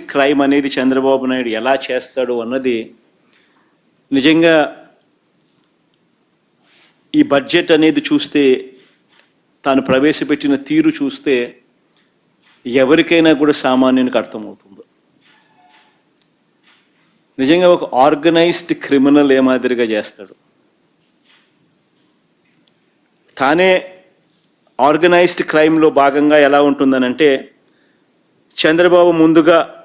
Crime అనేది చంద్రబాబు నాయుడు ఎలా చేస్తాడు అన్నది నిజంగా ఈ బడ్జెట్ అనేది చూస్తే తాను ప్రవేశపెట్టిన తీరు చూస్తే ఎవరికైనా కూడా సామాన్యునికి అర్థమవుతుంది. నిజంగా ఒక ఆర్గనైజ్డ్ క్రిమినల్ ఏ మాదిరిగా చేస్తాడు. తానే ఆర్గనైజ్డ్ క్రైమ్లో భాగంగా ఎలా ఉంటుందనంటే చంద్రబాబు ముందుగా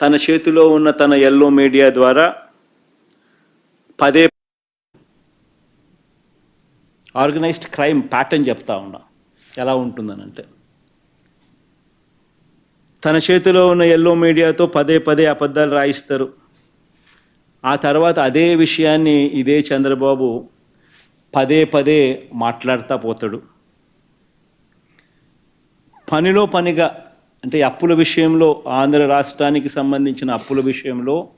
తన చేతిలో ఉన్న తన ఎల్లో మీడియా ద్వారా పదే ఆర్గనైజ్డ్ క్రైమ్ ప్యాటర్న్ చెప్తా ఉన్నా. ఎలా ఉంటుందనంటే తన చేతిలో ఉన్న ఎల్లో మీడియాతో పదే పదే అబద్ధాలు రాయిస్తారు. ఆ తర్వాత అదే విషయాన్ని ఇదే చంద్రబాబు పదే పదే మాట్లాడుతూ పోతాడు. పనిలో పనిగా అంటే అప్పుల విషయంలో ఆంధ్ర రాష్ట్రానికి సంబంధించిన అప్పుల విషయంలో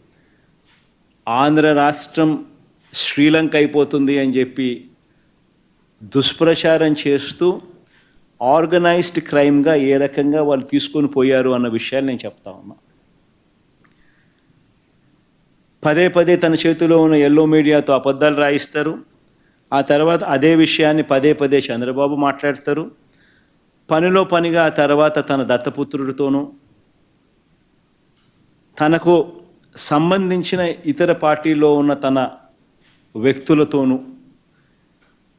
ఆంధ్ర రాష్ట్రం శ్రీలంక అయిపోతుంది అని చెప్పి దుష్ప్రచారం చేస్తూ ఆర్గనైజ్డ్ క్రైమ్గా ఏ రకంగా వాళ్ళు తీసుకొని పోయారు అన్న విషయాలు నేను చెప్తా ఉన్నా. పదే పదే తన చేతిలో ఉన్న ఎల్లో మీడియాతో అబద్ధాలు రాయిస్తారు. ఆ తర్వాత అదే విషయాన్ని పదే పదే చంద్రబాబు మాట్లాడతారు. పనిలో పనిగా తర్వాత తన దత్తపుత్రుడితోనూ తనకు సంబంధించిన ఇతర పార్టీలో ఉన్న తన వ్యక్తులతోనూ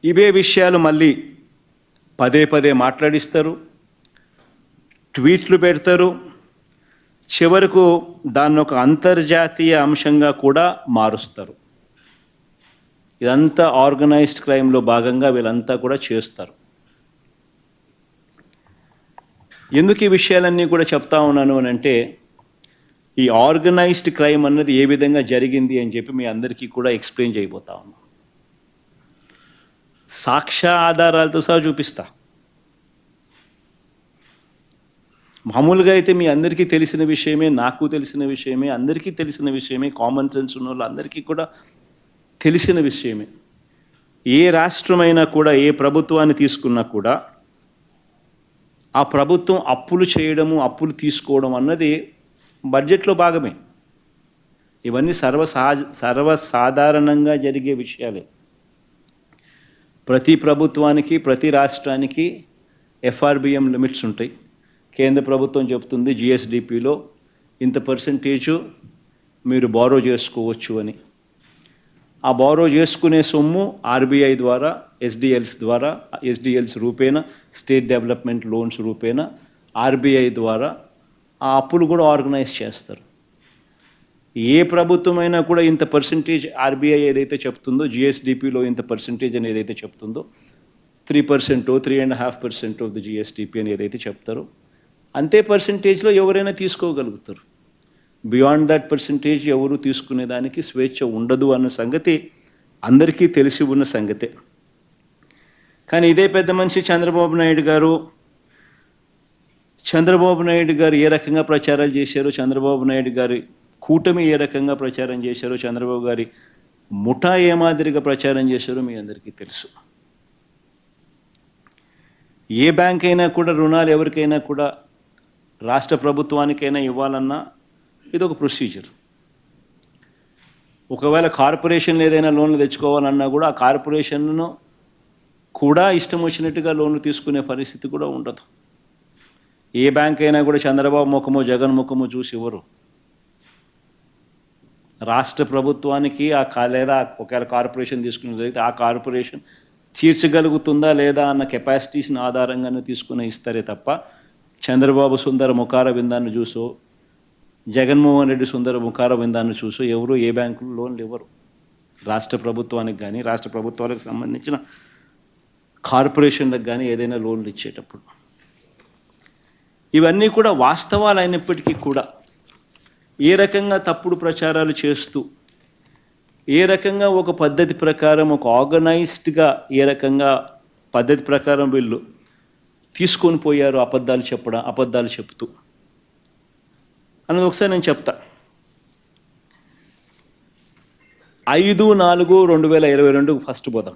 ఇవే విషయాలు మళ్ళీ పదే పదే మాట్లాడిస్తారు ట్వీట్లు పెడతారు. చివరకు దాన్ని ఒక అంతర్జాతీయ అంశంగా కూడా మారుస్తారు. ఇదంతా ఆర్గనైజ్డ్ క్రైమ్లో భాగంగా వీళ్ళంతా కూడా చేస్తారు. ఎందుకు ఈ విషయాలన్నీ కూడా చెప్తా ఉన్నాను అని అంటే ఈ ఆర్గనైజ్డ్ క్రైమ్ అన్నది ఏ విధంగా జరిగింది అని చెప్పి మీ అందరికీ కూడా ఎక్స్ప్లెయిన్ చేయబోతా ఉన్నాను సాక్ష్య ఆధారాలతో సహా చూపిస్తా. మామూలుగా అయితే మీ అందరికీ తెలిసిన విషయమే నాకు తెలిసిన విషయమే అందరికీ తెలిసిన విషయమే కామన్ సెన్స్ ఉన్న వాళ్ళు అందరికీ కూడా తెలిసిన విషయమే. ఏ రాష్ట్రమైనా కూడా ఏ ప్రభుత్వాన్ని తీసుకున్నా కూడా ఆ ప్రభుత్వం అప్పులు చేయడము అప్పులు తీసుకోవడం అన్నది బడ్జెట్లో భాగమే. ఇవన్నీ సర్వసహజ సర్వసాధారణంగా జరిగే విషయాలే. ప్రతి ప్రభుత్వానికి ప్రతి రాష్ట్రానికి ఎఫ్ఆర్బిఎం లిమిట్స్ ఉంటాయి. కేంద్ర ప్రభుత్వం చెబుతుంది జిఎస్డిపిలో ఇంత పర్సంటేజు మీరు బారో చేసుకోవచ్చు అని. ఆ బారో చేసుకునే సొమ్ము ఆర్బీఐ ద్వారా ఎస్డిఎల్స్ ద్వారా ఎస్డిఎల్స్ రూపేణ స్టేట్ డెవలప్మెంట్ లోన్స్ రూపేణ ఆర్బీఐ ద్వారా ఆ అప్పులు కూడా ఆర్గనైజ్ చేస్తారు. ఏ ప్రభుత్వమైనా కూడా ఇంత పర్సంటేజ్ ఆర్బీఐ ఏదైతే చెప్తుందో జిఎస్డిపిలో ఇంత పర్సంటేజ్ అని ఏదైతే చెప్తుందో three పర్సెంటో three and half percent of the GSDP అని ఏదైతే చెప్తారో అంతే పర్సంటేజ్లో ఎవరైనా తీసుకోగలుగుతారు. బియాండ్ దట్ పర్సంటేజ్ ఎవరు తీసుకునేదానికి స్వేచ్ఛ ఉండదు అన్న సంగతి అందరికీ తెలిసి ఉన్న సంగతే. కానీ ఇదే పెద్ద మనిషి చంద్రబాబు నాయుడు గారు చంద్రబాబు నాయుడు గారు ఏ రకంగా ప్రచారాలు చేశారో చంద్రబాబు నాయుడు గారి కూటమి ఏ రకంగా ప్రచారం చేశారో చంద్రబాబు గారి ముఠా ఏ మాదిరిగా ప్రచారం చేశారో మీ అందరికీ తెలుసు. ఏ బ్యాంక్ అయినా కూడా రుణాలు ఎవరికైనా కూడా రాష్ట్ర ప్రభుత్వానికైనా ఇవ్వాలన్నా ఇది ఒక ప్రొసీజర్ ఒకవేళ కార్పొరేషన్ ఏదైనా లోన్లు తెచ్చుకోవాలన్నా కూడా ఆ కార్పొరేషన్ను కూడా ఇష్టం వచ్చినట్టుగా లోన్లు తీసుకునే పరిస్థితి కూడా ఉండదు. ఏ బ్యాంక్ అయినా కూడా చంద్రబాబు ముఖమో జగన్ ముఖమో చూసి ఇవ్వరు. రాష్ట్ర ప్రభుత్వానికి ఆ కా లేదా ఒకవేళ కార్పొరేషన్ తీసుకుని జరిగితే ఆ కార్పొరేషన్ తీర్చగలుగుతుందా లేదా అన్న కెపాసిటీస్ని ఆధారంగానే తీసుకుని ఇస్తారే తప్ప చంద్రబాబు సుందర ముఖార విందాన్ని చూసో జగన్మోహన్ రెడ్డి సుందర ముఖార విందాన్ని చూసో ఎవరు ఏ బ్యాంకులు లోన్లు ఇవ్వరు. రాష్ట్ర ప్రభుత్వానికి కానీ రాష్ట్ర ప్రభుత్వాలకు సంబంధించిన కార్పొరేషన్లకు కానీ ఏదైనా లోన్లు ఇచ్చేటప్పుడు. ఇవన్నీ కూడా వాస్తవాలు అయినప్పటికీ కూడా ఏ రకంగా తప్పుడు ప్రచారాలు చేస్తూ ఏ రకంగా ఒక పద్ధతి ప్రకారం ఒక ఆర్గనైజ్డ్గా ఏ రకంగా పద్ధతి ప్రకారం వీళ్ళు తీసుకొని పోయారు అబద్ధాలు చెప్పడం అబద్ధాలు చెప్తూ. అన్నది ఒకసారి నేను చెప్తా. ఐదు నాలుగు రెండు వేల ఇరవై రెండు ఫస్ట్ పోదాం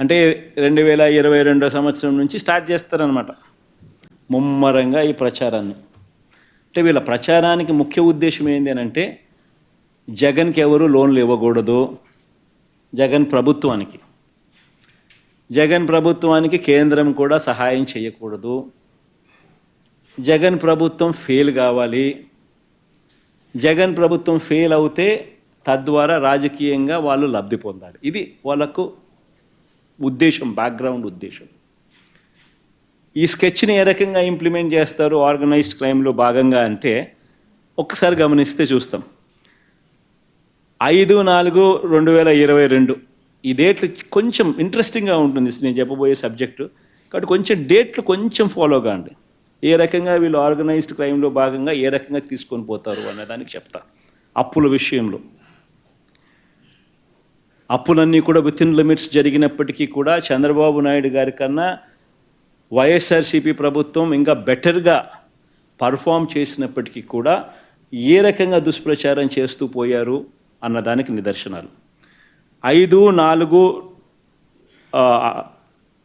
అంటే రెండు వేల ఇరవై రెండో సంవత్సరం నుంచి స్టార్ట్ చేస్తారనమాట ముమ్మరంగా ఈ ప్రచారాన్ని. అంటే వీళ్ళ ప్రచారానికి ముఖ్య ఉద్దేశం ఏంటి అని అంటే జగన్కి ఎవరు లోన్లు ఇవ్వకూడదు. జగన్ ప్రభుత్వానికి. జగన్ ప్రభుత్వానికి కేంద్రం కూడా సహాయం చేయకూడదు. జగన్ ప్రభుత్వం ఫెయిల్ కావాలి. జగన్ ప్రభుత్వం ఫెయిల్ అవుతే తద్వారా రాజకీయంగా వాళ్ళు లబ్ధి పొందాలి. ఇది వాళ్ళకు ఉద్దేశం బ్యాక్గ్రౌండ్ ఉద్దేశం. ఈ స్కెచ్ని ఏ రకంగా ఇంప్లిమెంట్ చేస్తారు ఆర్గనైజ్డ్ క్రైమ్లో భాగంగా అంటే ఒక్కసారి గమనిస్తే చూస్తాం. ఐదు నాలుగు రెండు వేల ఇరవై రెండు. ఈ డేట్లు కొంచెం ఇంట్రెస్టింగ్గా ఉంటుంది. నేను చెప్పబోయే సబ్జెక్టు కాబట్టి కొంచెం డేట్లు కొంచెం ఫాలో కాండి. ఏ రకంగా వీళ్ళు ఆర్గనైజ్డ్ క్రైమ్లో భాగంగా ఏ రకంగా తీసుకొని పోతారు అన్నదానికి చెప్తా. అప్పుల విషయంలో. అప్పులన్నీ కూడా విత్ ఇన్ లిమిట్స్ జరిగినప్పటికీ కూడా చంద్రబాబు నాయుడు గారి కన్నా వైఎస్ఆర్సీపీ ప్రభుత్వం ఇంకా బెటర్గా పర్ఫామ్ చేసినప్పటికీ కూడా ఏ రకంగా దుష్ప్రచారం చేస్తూ పోయారు అన్నదానికి నిదర్శనాలు. ఐదు నాలుగు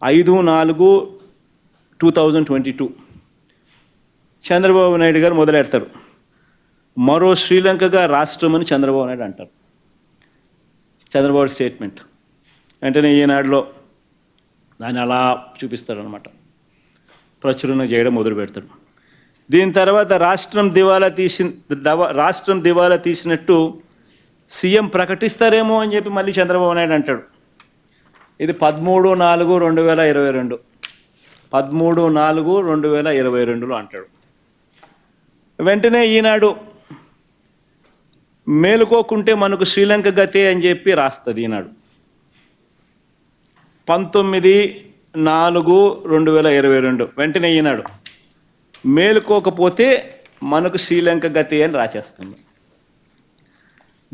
ఐదు నాలుగు two thousand twenty two Chandrababu Naidu garu మొదలెడతారు. మరో శ్రీలంకగా రాష్ట్రం అని చంద్రబాబు నాయుడు అంటారు. చంద్రబాబు స్టేట్మెంట్. వెంటనే ఈనాడులో దాన్ని అలా చూపిస్తాడనమాట ప్రచురణ చేయడం మొదలు పెడతాడు. దీని తర్వాత రాష్ట్రం దివాలా తీసి రాష్ట్రం దివాలా తీసినట్టు సీఎం ప్రకటిస్తారేమో అని చెప్పి మళ్ళీ చంద్రబాబు నాయుడు అంటాడు. ఇది పదమూడు నాలుగు రెండు వేల ఇరవై రెండు. పదమూడు నాలుగు రెండు వేల ఇరవై రెండులో అంటాడు. వెంటనే ఈనాడు మేలుకోకుంటే మనకు శ్రీలంక గతే అని చెప్పి రాస్తుంది ఈనాడు. పంతొమ్మిది నాలుగు రెండు వేల ఇరవై రెండు. వెంటనే ఈనాడు మేలుకోకపోతే మనకు శ్రీలంక గతి అని రాసేస్తుంది.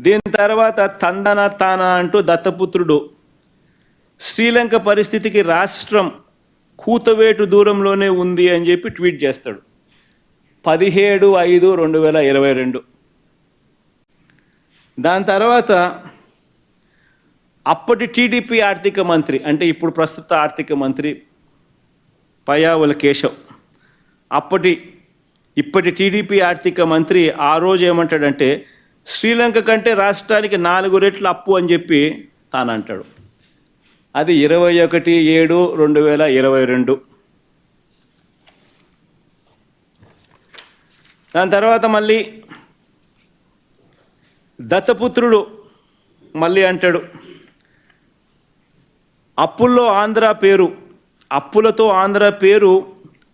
దీని తర్వాత తందన తాన అంటూ దత్తపుత్రుడు శ్రీలంక పరిస్థితికి రాష్ట్రం కూతవేటు దూరంలోనే ఉంది అని చెప్పి ట్వీట్ చేస్తాడు. పదిహేడు ఐదు రెండు వేల ఇరవై రెండు. దాని తర్వాత అప్పటి టీడీపీ ఆర్థిక మంత్రి అంటే ఇప్పుడు ప్రస్తుత ఆర్థిక మంత్రి పయావుల కేశవ్. అప్పటి ఇప్పటి టీడీపీ ఆర్థిక మంత్రి ఆ రోజు ఏమంటాడంటే శ్రీలంక కంటే రాష్ట్రానికి నాలుగు రెట్లు అప్పు అని చెప్పి తాను అంటాడు అది ఇరవై ఒకటి ఏడు రెండు వేల ఇరవై రెండు. దాని తర్వాత మళ్ళీ దత్తపుత్రుడు మళ్ళీ అంటాడు అప్పుల్లో ఆంధ్ర పేరు అప్పులతో ఆంధ్ర పేరు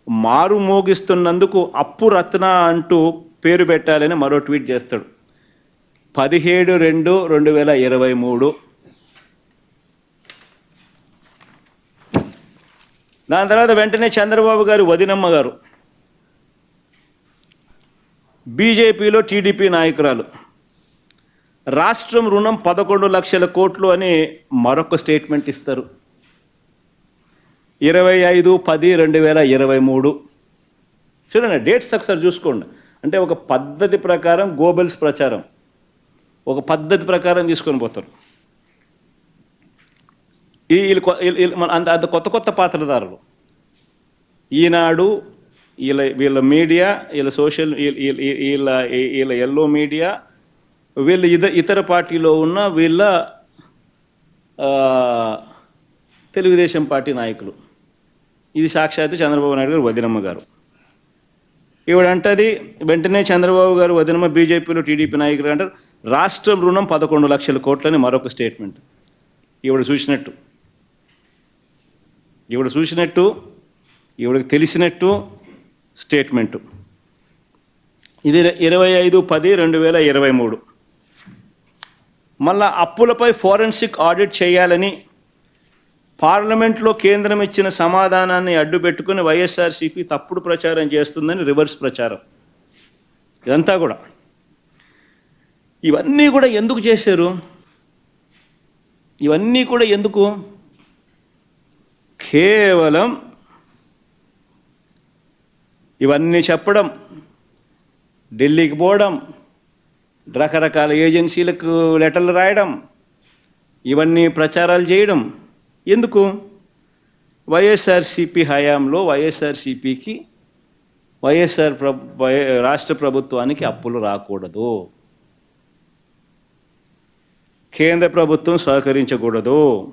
మారు మోగిస్తున్నందుకు అప్పు రత్న అంటూ పేరు పెట్టాలని మరో ట్వీట్ చేస్తాడు. పదిహేడు రెండు రెండు వేల ఇరవై మూడు. దాని తర్వాత వెంటనే చంద్రబాబు గారు వదినమ్మ గారు బీజేపీలో టీడీపీ నాయకురాలు. రాష్ట్రం రుణం పదకొండు లక్షల కోట్లు అని మరొక స్టేట్మెంట్ ఇస్తారు. ఇరవై ఐదు పది రెండు వేల ఇరవై మూడు. చూడండి డేట్స్ ఒకసారి చూసుకోండి. అంటే ఒక పద్ధతి ప్రకారం గోబెల్స్ ప్రచారం. ఒక పద్ధతి ప్రకారం తీసుకొని పోతారు. ఈ వీళ్ళు అంత అంత కొత్త కొత్త పాత్రధారులు. ఈనాడు వీళ్ళ వీళ్ళ మీడియా వీళ్ళ సోషల్ వీళ్ళ వీళ్ళ- ఎల్లో మీడియా వీళ్ళ ఇతర ఇతర పార్టీలో ఉన్న వీళ్ళ తెలుగుదేశం పార్టీ నాయకులు. ఇది సాక్షాత్తు చంద్రబాబు నాయుడు గారు వదినమ్మ గారు. ఈవిడంటది వెంటనే చంద్రబాబు గారు వదినమ్మ బీజేపీలో టీడీపీ నాయకులు అంటారు. రాష్ట్రం రుణం పదకొండు లక్షల కోట్లని మరొక స్టేట్మెంట్. ఈవిడ చూసినట్టు. ఈవిడ చూసినట్టు ఈవిడకి తెలిసినట్టు స్టేట్మెంటు. ఇది ఇరవై ఐదు పది రెండు వేల ఇరవై మూడు. మళ్ళా అప్పులపై ఫోరెన్సిక్ ఆడిట్ చేయాలని పార్లమెంట్లో కేంద్రం ఇచ్చిన సమాధానాన్ని అడ్డుపెట్టుకుని వైఎస్ఆర్సీపీ తప్పుడు ప్రచారం చేస్తుందని రివర్స్ ప్రచారం. ఇదంతా కూడా. ఇవన్నీ కూడా ఎందుకు చేశారు? ఇవన్నీ కూడా ఎందుకు? కేవలం ఇవన్నీ చెప్పడం ఢిల్లీకి పోవడం రకరకాల ఏజెన్సీలకు లెటర్లు రాయడం ఇవన్నీ ప్రచారాలు చేయడం. ఎందుకు? వైఎస్ఆర్సిపి హయాంలో వైఎస్ఆర్సిపికి వైఎస్ఆర్ ప్ర వై- రాష్ట్ర ప్రభుత్వానికి అప్పులు రాకూడదు. కేంద్ర ప్రభుత్వం సహకరించకూడదు.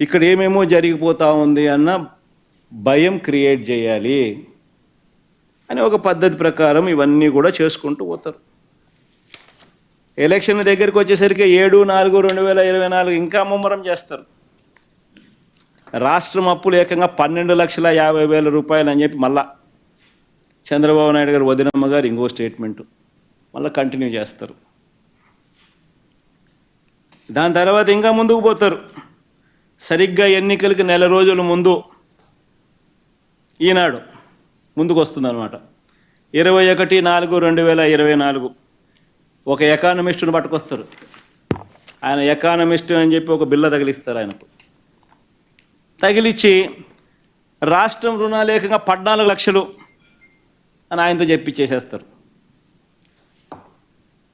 ఇక్కడ ఏమేమో జరిగిపోతూ ఉంది అన్న భయం క్రియేట్ చేయాలి అని ఒక పద్ధతి ప్రకారం ఇవన్నీ కూడా చేసుకుంటూ పోతారు. ఎలక్షన్ దగ్గరికి వచ్చేసరికి ఏడు నాలుగు రెండు వేల ఇరవై నాలుగు ఇంకా ముమ్మరం చేస్తారు. రాష్ట్రం అప్పులు ఏకంగా పన్నెండు లక్షల యాభై వేల రూపాయలు అని చెప్పి మళ్ళా చంద్రబాబు నాయుడు గారు వదినమ్మ గారు ఇంకో స్టేట్మెంటు. మళ్ళీ కంటిన్యూ చేస్తారు. దాని తర్వాత ఇంకా ముందుకు పోతారు. సరిగ్గా ఎన్నికలకి నెల రోజుల ముందు ఈనాడు ముందుకు వస్తుందన్నమాట ఇరవై ఒకటి నాలుగు రెండు వేల ఇరవై నాలుగు. ఒక ఎకానమిస్టును పట్టుకొస్తారు. ఆయన ఎకానమిస్ట్ అని చెప్పి ఒక బిల్ల తగిలిస్తారు ఆయనకు. తగిలిచ్చి రాష్ట్రం రుణాలు ఏకంగా పద్నాలుగు లక్షలు అని ఆయనతో చెప్పించేసేస్తారు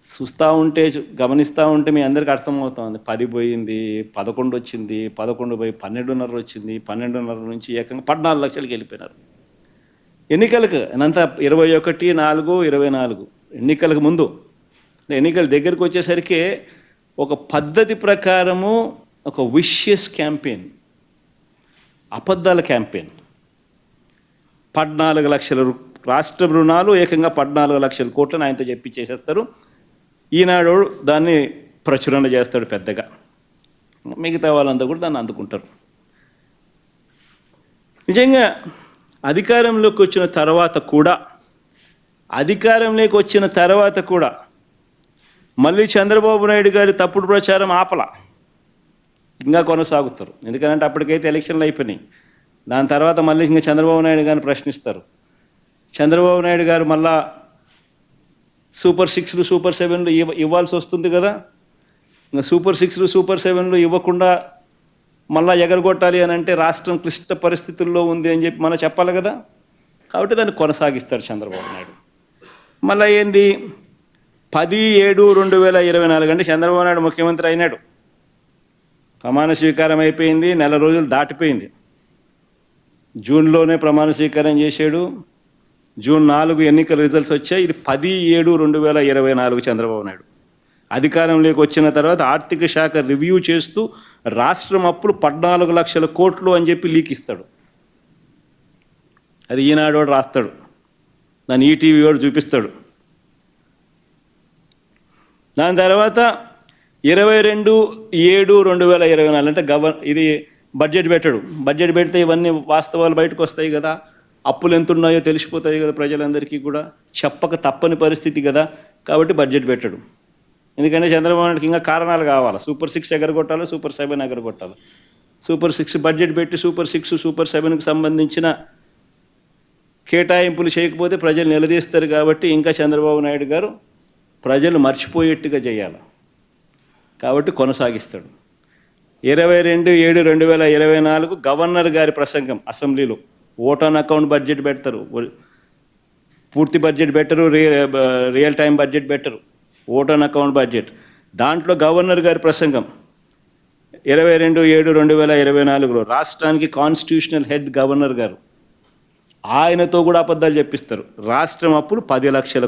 చూస్తూ ఉంటే గమనిస్తూ ఉంటే మీ అందరికీ అర్థమవుతుంది. పది పోయింది పదకొండు వచ్చింది పదకొండు పోయి పన్నెండున్నర వచ్చింది పన్నెండున్నర నుంచి ఏకంగా పద్నాలుగు లక్షలకి వెళ్ళిపోయినారు. ఎన్నికలకు అంత ఇరవై ఒకటి నాలుగు ఇరవై నాలుగు ఎన్నికలకు ముందు ఎన్నికల దగ్గరికి వచ్చేసరికి ఒక పద్ధతి ప్రకారము ఒక విషియస్ క్యాంపెయిన్ అబద్ధాల క్యాంపెయిన్. పద్నాలుగు లక్షల రు- రాష్ట్ర రుణాలు ఏకంగా పద్నాలుగు లక్షల కోట్లను ఆయనతో చెప్పి చేసేస్తారు. ఈనాడు దాన్ని ప్రచురణ చేస్తాడు పెద్దగా. మిగతా వాళ్ళంతా కూడా దాన్ని అందుకుంటారు. నిజంగా అధికారంలోకి వచ్చిన తర్వాత కూడా అధికారంలోకి వచ్చిన తర్వాత కూడా మళ్ళీ చంద్రబాబు నాయుడు గారి తప్పుడు ప్రచారం ఆపల. ఇంకా కొనసాగుతారు. ఎందుకంటే అప్పటికైతే ఎలక్షన్లు అయిపోయినాయి. దాని తర్వాత మళ్ళీ ఇంకా చంద్రబాబు నాయుడు గారిని ప్రశ్నిస్తారు. చంద్రబాబు నాయుడు గారు మళ్ళా సూపర్ సిక్స్లు సూపర్ సెవెన్లు ఇవ్వ ఇవ్వాల్సి వస్తుంది కదా. ఇంకా సూపర్ సిక్స్లు సూపర్ సెవెన్లు ఇవ్వకుండా మళ్ళీ ఎగరగొట్టాలి అని అంటే రాష్ట్రం క్లిష్ట పరిస్థితుల్లో ఉంది అని చెప్పి మనం చెప్పాలి కదా. కాబట్టి దాన్ని కొనసాగిస్తాడు చంద్రబాబు నాయుడు. మళ్ళీ ఏంది? పది ఏడు రెండు వేల ఇరవై నాలుగు అంటే చంద్రబాబు నాయుడు ముఖ్యమంత్రి అయినాడు. ప్రమాణ స్వీకారం అయిపోయింది నెల రోజులు దాటిపోయింది. జూన్లోనే ప్రమాణ స్వీకారం చేశాడు. జూన్ నాలుగు ఎన్నికల రిజల్ట్స్ వచ్చాయి. ఇది పది ఏడు రెండు వేల ఇరవై నాలుగు చంద్రబాబు నాయుడు. అధికారంలోకి వచ్చిన తర్వాత ఆర్థిక శాఖ రివ్యూ చేస్తూ రాష్ట్రం అప్పులు పద్నాలుగు లక్షల కోట్లు అని చెప్పి లీక్ ఇస్తాడు. అది ఈనాడు వాడు రాస్తాడు. దాన్ని ఈటీవీ వాడు చూపిస్తాడు. దాని తర్వాత ఇరవై రెండు ఏడు రెండు వేల ఇరవై నాలుగు అంటే గవర్ ఇది బడ్జెట్ పెట్టాడు. బడ్జెట్ పెడితే ఇవన్నీ వాస్తవాలు బయటకు వస్తాయి కదా. అప్పులు ఎంత ఉన్నాయో తెలిసిపోతాయి కదా ప్రజలందరికీ కూడా. చెప్పక తప్పని పరిస్థితి కదా. కాబట్టి బడ్జెట్ పెట్టడు. ఎందుకంటే చంద్రబాబు నాయుడుకి ఇంకా కారణాలు కావాలి. సూపర్ సిక్స్ ఎగరగొట్టాలి సూపర్ సెవెన్ ఎగరగొట్టాలి? సూపర్ సిక్స్ బడ్జెట్ పెట్టి సూపర్ సిక్స్ సూపర్ సెవెన్కి సంబంధించిన కేటాయింపులు చేయకపోతే ప్రజలు నిలదీస్తారు కాబట్టి ఇంకా చంద్రబాబు నాయుడు గారు ప్రజలు మర్చిపోయేట్టుగా చేయాలి. కాబట్టి కొనసాగిస్తాడు. ఇరవై రెండు ఏడు రెండు వేల ఇరవై నాలుగు గవర్నర్ గారి ప్రసంగం అసెంబ్లీలో. ఓట్ ఆన్ అకౌంట్ బడ్జెట్ పెడతారు పూర్తి బడ్జెట్ పెట్టరు రియల్ రియల్ టైం బడ్జెట్ పెట్టరు ఓట్ ఆన్ అకౌంట్ బడ్జెట్. దాంట్లో గవర్నర్ గారి ప్రసంగం. ఇరవై రెండు ఏడు రెండు వేల ఇరవై నాలుగులో రాష్ట్రానికి కాన్స్టిట్యూషనల్ హెడ్ గవర్నర్ గారు. ఆయనతో కూడా అబద్ధాలు చెప్పిస్తారు. రాష్ట్రం అప్పుడు పది లక్షల